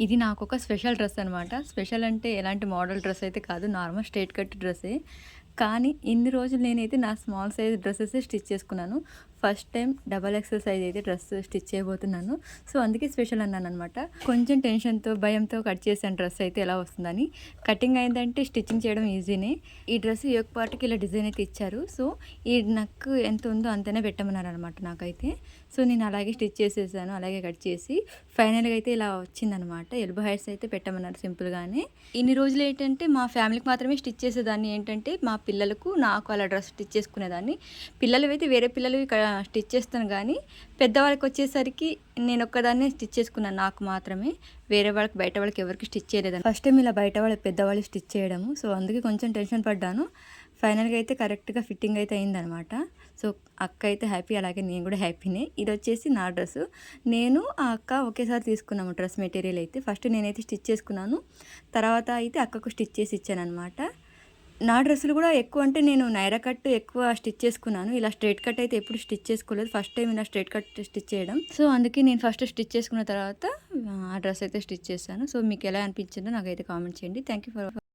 ఇది నాకు ఒక స్పెషల్ డ్రెస్ అనమాట స్పెషల్ అంటే ఎలాంటి మోడల్ డ్రెస్ అయితే కాదు. నార్మల్ స్ట్రేట్ కట్ డ్రెస్సే. కానీ ఇన్ని రోజులు నేనైతే నా స్మాల్ సైజ్ డ్రెస్సెస్ స్టిచ్ చేసుకున్నాను. First time double XL size అయితే డ్రెస్ స్టిచ్ చేయబోతున్నాను. సో అందుకే స్పెషల్ అన్నాను అనమాట కొంచెం టెన్షన్తో భయంతో కట్ చేశాను డ్రెస్ అయితే ఎలా వస్తుందని. కటింగ్ అయిందంటే స్టిచ్చింగ్ చేయడం ఈజీనే. ఈ డ్రెస్ యొక్క పార్ట్కి ఇలా డిజైన్ అయితే ఇచ్చారు. సో ఈ నక్కు ఎంత ఉందో అంతనే పెట్టమన్నారు అనమాట నాకైతే. సో నేను అలాగే స్టిచ్ చేసేసాను అలాగే కట్ చేసి. ఫైనల్గా అయితే ఇలా వచ్చిందనమాట ఎల్బో హైర్స్ అయితే పెట్టమన్నారు సింపుల్గానే. ఇన్ని రోజులు ఏంటంటే మా ఫ్యామిలీకి మాత్రమే స్టిచ్ చేసేదాన్ని ఏంటంటే మా పిల్లలకు నాకు అలా డ్రెస్ స్టిచ్ చేసుకునేదాన్ని. పిల్లలు అయితే వేరే పిల్లలు ఇక్కడ స్టిచ్ చేస్తాను కానీ పెద్దవాళ్ళకి వచ్చేసరికి నేను ఒక్కదాన్నే స్టిచ్ చేసుకున్నాను నాకు మాత్రమే. వేరే వాళ్ళకి బయట వాళ్ళకి ఎవరికి స్టిచ్ చేయలేదని. ఫస్ట్ టైం ఇలా బయట వాళ్ళకి పెద్దవాళ్ళు స్టిచ్ చేయడము. సో అందుకే కొంచెం టెన్షన్ పడ్డాను. ఫైనల్గా అయితే కరెక్ట్గా ఫిట్టింగ్ అయితే అయిందనమాట. సో అక్క అయితే హ్యాపీ అలాగే నేను కూడా హ్యాపీనే. ఇది వచ్చేసి నా డ్రెస్ నేను ఆ అక్క ఒకేసారి తీసుకున్నాము డ్రెస్ మెటీరియల్ అయితే. ఫస్ట్ నేనైతే స్టిచ్ చేసుకున్నాను. తర్వాత అయితే అక్కకు స్టిచ్ చేసి ఇచ్చాను అనమాట నా డ్రెస్సులు కూడా ఎక్కువ అంటే నేను నైరా కట్ ఎక్కువ స్టిచ్ చేసుకున్నాను. ఇలా స్ట్రైట్ కట్ అయితే ఎప్పుడు స్టిచ్ చేసుకోలేదు. ఫస్ట్ టైం ఇలా స్ట్రైట్ కట్ స్టిచ్ చేయడం. సో అందుకే నేను ఫస్ట్ స్టిచ్ చేసుకున్న తర్వాత ఆ డ్రెస్ అయితే స్టిచ్ చేశాను. సో మీకు ఎలా అనిపించిందో నాకైతే కామెంట్ చేయండి. Thank you for